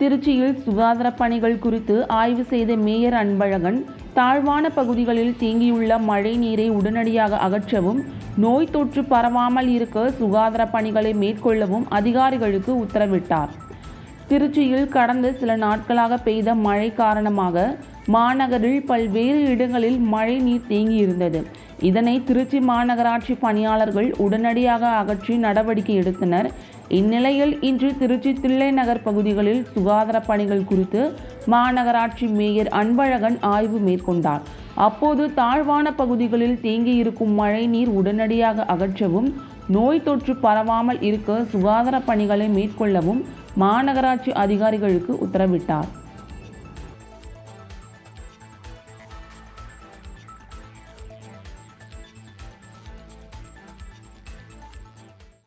திருச்சியில் சுகாதார பணிகள் குறித்து ஆய்வு செய்த மேயர் அன்பழகன் தாழ்வான பகுதிகளில் தேங்கியுள்ள மழை நீரை உடனடியாக அகற்றவும் நோய் தொற்று பரவாமல் இருக்க சுகாதார பணிகளை மேற்கொள்ளவும் அதிகாரிகளுக்கு உத்தரவிட்டார். திருச்சியில் கடந்த சில நாட்களாக பெய்த மழை காரணமாக மாநகரில் பல்வேறு இடங்களில் மழை நீர் தேங்கியிருந்தது. இதனை திருச்சி மாநகராட்சி பணியாளர்கள் உடனடியாக அகற்றி நடவடிக்கை எடுத்தனர். இந்நிலையில் இன்று திருச்சி தில்லை நகர் பகுதிகளில் சுகாதார பணிகள் குறித்து மாநகராட்சி மேயர் அன்பழகன் ஆய்வு மேற்கொண்டார். அப்போது தாழ்வான பகுதிகளில் தேங்கியிருக்கும் மழை நீர் உடனடியாக அகற்றவும் நோய் தொற்று பரவாமல் இருக்க சுகாதார பணிகளை மேற்கொள்ளவும் மாநகராட்சி அதிகாரிகளுக்கு உத்தரவிட்டார்.